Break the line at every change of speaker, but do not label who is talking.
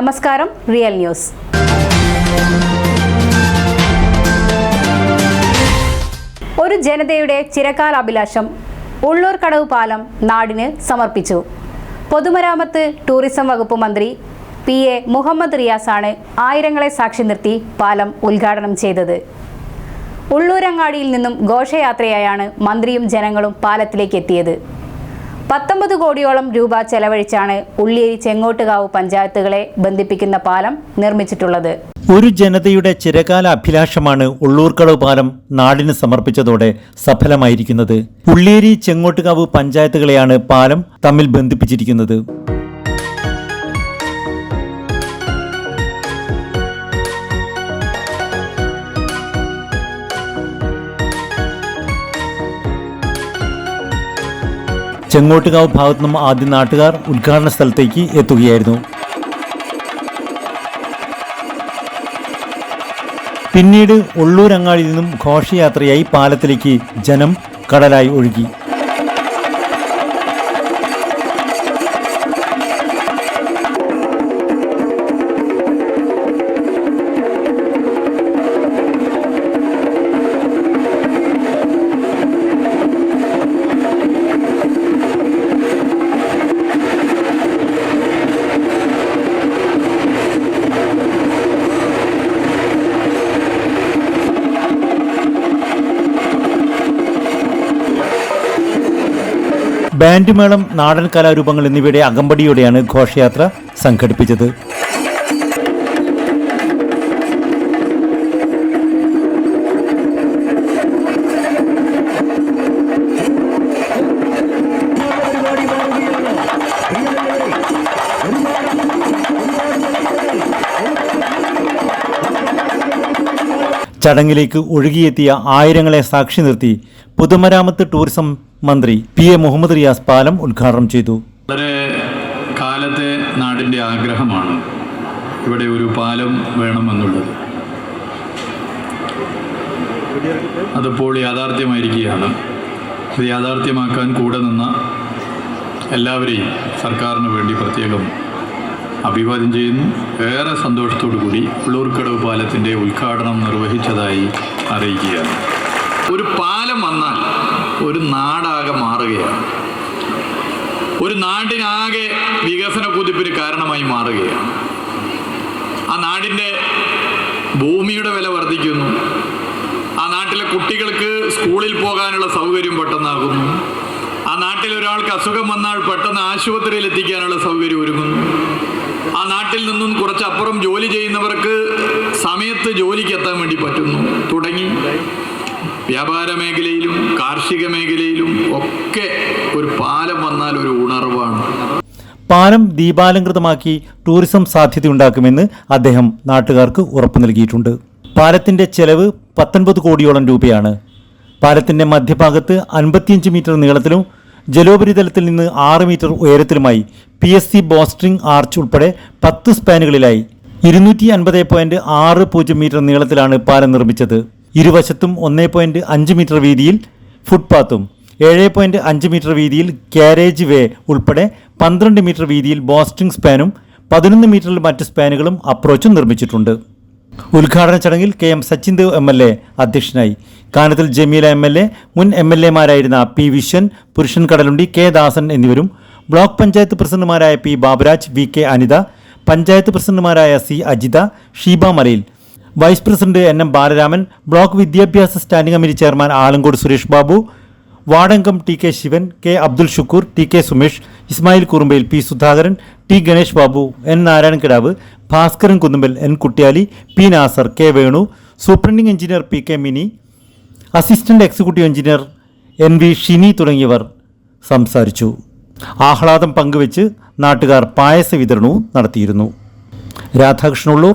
നമസ്കാരം real news. ഒരു ജനതയുടെ ചിരകാല അഭിലാഷം ഉള്ളൂർ കടവ് പാലം നാടിന് സമർപ്പിച്ചു. പൊതുമരാമത്ത് ടൂറിസം വകുപ്പ് മന്ത്രി പി എ മുഹമ്മദ് റിയാസാണ് ആയിരങ്ങളെ സാക്ഷി നിർത്തി പാലം ഉദ്ഘാടനം ചെയ്തത്. ഉള്ളൂരങ്ങാടിയിൽ നിന്നും ഘോഷയാത്രയായാണ് മന്ത്രിയും ജനങ്ങളും പാലത്തിലേക്ക് എത്തിയത്. പത്തൊമ്പത് കോടിയോളം രൂപ ചെലവഴിച്ചാണ് ഉള്ളിയേരി ചെങ്ങോട്ടുകാവ് പഞ്ചായത്തുകളെ ബന്ധിപ്പിക്കുന്ന പാലം നിർമ്മിച്ചിട്ടുള്ളത്.
ഒരു ജനതയുടെ ചിരകാല അഭിലാഷമാണ് ഉള്ളൂർക്കടവ് പാലം നാടിന് സമർപ്പിച്ചതോടെ സഫലമായിരിക്കുന്നത്. ഉള്ളിയേരി ചെങ്ങോട്ടുകാവ് പഞ്ചായത്തുകളെയാണ് പാലം തമ്മിൽ ബന്ധിപ്പിച്ചിരിക്കുന്നത്. ചെങ്ങോട്ടുകാവ് ഭാഗത്തു നിന്നും ആദ്യം നാട്ടുകാർ ഉദ്ഘാടന സ്ഥലത്തേക്ക് എത്തുകയായിരുന്നു. പിന്നീട് ഉള്ളൂരങ്ങാടിയിൽ നിന്നും ഘോഷയാത്രയായി പാലത്തിലേക്ക് ജനം കടലായി ഒഴുകി. ബാൻഡ് മേളം നാടൻ കലാരൂപങ്ങൾ എന്നിവയുടെ അകമ്പടിയോടെയാണ് ഘോഷയാത്ര സംഘടിപ്പിച്ചത്. ചടങ്ങിലേക്ക് ഒഴുകിയെത്തിയ ആയിരങ്ങളെ സാക്ഷി നിർത്തി പുതുമരാമത്ത് ടൂറിസം മന്ത്രി പി എ മുഹമ്മദ് റിയാസ് പാലം ഉദ്ഘാടനം ചെയ്തു.
വളരെ കാലത്തെ നാടിന്റെ ആഗ്രഹമാണ് ഇവിടെ ഒരു പാലം വേണമെന്നുള്ളത്. അതിപ്പോൾ യാഥാർത്ഥ്യമായിരിക്കുകയാണ്. ഇത് യാഥാർത്ഥ്യമാക്കാൻ കൂടെ നിന്ന എല്ലാവരെയും സർക്കാരിന് വേണ്ടി പ്രത്യേകം അഭിവാദ്യം ചെയ്യുന്നു. ഏറെ സന്തോഷത്തോടു കൂടി ഉള്ളൂർക്കടവ് പാലത്തിന്റെ ഉദ്ഘാടനം നിർവഹിച്ചതായി അറിയിക്കുകയാണ്. ഒരു പാലം വന്നാൽ ഒരു നാടാകെ മാറുകയാണ്. ഒരു നാടിനാകെ വികസന കുതിപ്പിന് കാരണമായി മാറുകയാണ്. ആ നാടിന്റെ ഭൂമിയുടെ വില വർദ്ധിക്കുന്നു. ആ നാട്ടിലെ കുട്ടികൾക്ക് സ്കൂളിൽ പോകാനുള്ള സൗകര്യം പെട്ടെന്നാകുന്നു. ആ നാട്ടിൽ ഒരാൾക്ക് അസുഖം വന്നാൽ പെട്ടെന്ന് ആശുപത്രിയിൽ എത്തിക്കാനുള്ള സൗകര്യം ഒരുങ്ങുന്നു. ആ നാട്ടിൽ നിന്നും കുറച്ചപ്പുറം ജോലി ചെയ്യുന്നവർക്ക് സമയത്ത് ജോലിക്ക് എത്താൻ വേണ്ടി പറ്റുന്നു. തുടങ്ങി. വ്യാപാര മേഖലയിലും കാർഷിക മേഖലയിലും ഒക്കെ ഒരു പാലം വന്നാൽ ഒരു ഉണർവാണ്.
പാലം ദീപാലംകൃതമാക്കി ടൂറിസം സാധ്യതയുണ്ടാക്കുമെന്ന് അദ്ദേഹം നാട്ടുകാർക്ക് ഉറപ്പു നൽകിയിട്ടുണ്ട്. പാലത്തിന്റെ ചെലവ് പത്തൊൻപത് കോടിയോളം രൂപയാണ്. പാലത്തിന്റെ മധ്യഭാഗത്ത് അൻപത്തിയഞ്ച് മീറ്റർ നീളത്തിലും ജലോപരിതലത്തിൽ നിന്ന് ആറ് metre ഉയരത്തിലുമായി P S C bowstring arch ഉൾപ്പെടെ പത്ത് സ്പാനുകളിലായി. ഇരുന്നൂറ്റി അൻപത് പോയിന്റ് ആറ് പൂജ്യം മീറ്റർ നീളത്തിലാണ് പാലം നിർമ്മിച്ചത്. ഇരുവശത്തും ഒന്നേ പോയിന്റ് അഞ്ച് മീറ്റർ വീതിയിൽ ഫുട്പാത്തും ഏഴ് പോയിന്റ് അഞ്ച് മീറ്റർ വീതിയിൽ ഗ്യാരേജ് വേ ഉൾപ്പെടെ പന്ത്രണ്ട് മീറ്റർ വീതിയിൽ ബോസ്റ്റിംഗ് സ്പാനും പതിനൊന്ന് മീറ്ററിൽ മറ്റ് സ്പാനുകളും അപ്രോച്ചും നിർമ്മിച്ചിട്ടുണ്ട്. ഉദ്ഘാടന ചടങ്ങിൽ K M Sachin Dev M L A അധ്യക്ഷനായി. Kanathil Jameela M L A മുൻ എം എൽ എമാരായിരുന്ന പി വിശ്വൻ പുരുഷൻ കടലുണ്ടി കെ ദാസൻ എന്നിവരും ബ്ലോക്ക് പഞ്ചായത്ത് പ്രസിഡന്റുമാരായ P Baburaj V K Anitha panchayat പ്രസിഡന്റുമാരായ C Ajitha Sheeba Malayil vice president N M Balaraman block വിദ്യാഭ്യാസ standing committee chairman Alangode Suresh Babu Vadangam T K Sivan K Abdul Shukoor T K Sumesh Ismail Kurumbayil P Sudhakaran T Ganesh Babu N Narayanakidavu Bhaskaran Kunnumbal N Kuttiyali P Nasar K Venu superintending engineer P K Mini assistant executive engineer N V Shini തുടങ്ങിയവർ സംസാരിച്ചു. ആഹ്ലാദം പങ്കുവച്ച് നാട്ടുകാർ പായസ വിതരണവും നടത്തിയിരുന്നു. രാധാകൃഷ്ണുള്ളൂർ